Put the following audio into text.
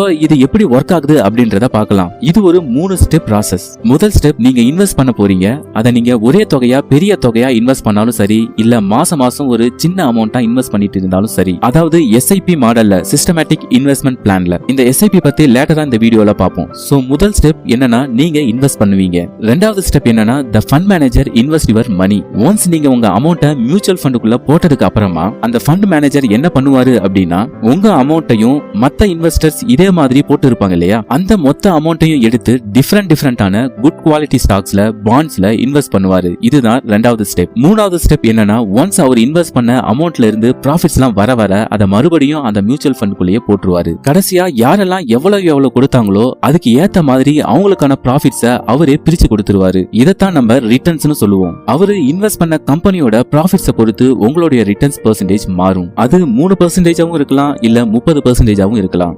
So, இது எப்படி work ஆகுது அப்படின்றத பார்க்கலாம். இது ஒரு மூணு ஸ்டெப் ப்ராசஸ் முதல் ஸ்டெப் நீங்க இன்வெஸ்ட் பண்ண போறீங்க. அதை நீங்க ஒரே தொகையா பெரிய தொகையா இன்வெஸ்ட் பண்ணாலும் சரி இல்ல மாசம் மாசம் ஒரு சின்ன அமௌண்டா இன்வெஸ்ட் பண்ணிட்டு இருந்தாலும் சரி. அதாவது எஸ்ஐபி மாடல்ல சிஸ்டமேட்டிக் இன்வெஸ்ட்மெண்ட் பிளான்ல இந்த எஸ்ஐபி பத்தி லேட்டரா இந்த வீடியோல பார்ப்போம். சோ முதல் ஸ்டெப் என்னன்னா நீங்க இன்வெஸ்ட் பண்ணுவீங்க. ரெண்டாவது ஸ்டெப் என்னன்னா the fund manager invest your money once நீங்க உங்க அமௌண்ட்டை மியூச்சுவல் ஃபண்டுக்குள்ள போட்டதுக்கு அப்புறமா அந்த ஃபண்ட் மேனேஜர் என்ன பண்ணுவாரு அப்படின்னா உங்க அமௌண்ட்டையும் மத்த இன்வெஸ்டர்ஸ் இதே மாதிரி போட்டு இருப்பாங்க இல்லையா? அந்த மொத்த அமௌண்ட்டையும் எடுத்து டிஃப்ரெண்ட் டிஃப்ரெண்டான குட் குவாலிட்டி ஸ்டாக்ஸ்ல பாண்ட்ஸ்ல இன்வெஸ்ட் பண்ணுவாரு. இதுதான் ரெண்டாவது ஸ்டெப் மூணாவது ஸ்டெப் என்னன்னா ஒன்ஸ் அவர் இன்வெஸ்ட் பண்ண அமௌண்ட்ல இருந்து ப்ராஃபிட்ஸ் எல்லாம் வர வர அதை மறுபடியும் அந்த மியூச்சுவல் ஃபண்ட்குள்ளேயே போட்டுருவாரு. கடைசியா யாரெல்லாம் எவ்வளவு எவ்வளவு கொடுத்தாங்களோ அதுக்கு ஏத்த மாதிரி அவங்களுக்கான ப்ராஃபிட்ஸ அவரே பிரிச்சு கொடுத்துருவாரு. இதைத்தான் நம்ம ரிட்டர்ன்ஸ்னு சொல்லுவோம். அவரு இன்வெஸ்ட் பண்ண கம்பெனியோட ப்ராஃபிட்ஸை பொறுத்து உங்களுடைய ரிட்டர்ன்ஸ் பர்சன்டேஜ் மாறும். அது மூணு பர்சன்டேஜாவும் இருக்கலாம் இல்ல முப்பது பர்சன்டேஜாவும் இருக்கலாம்.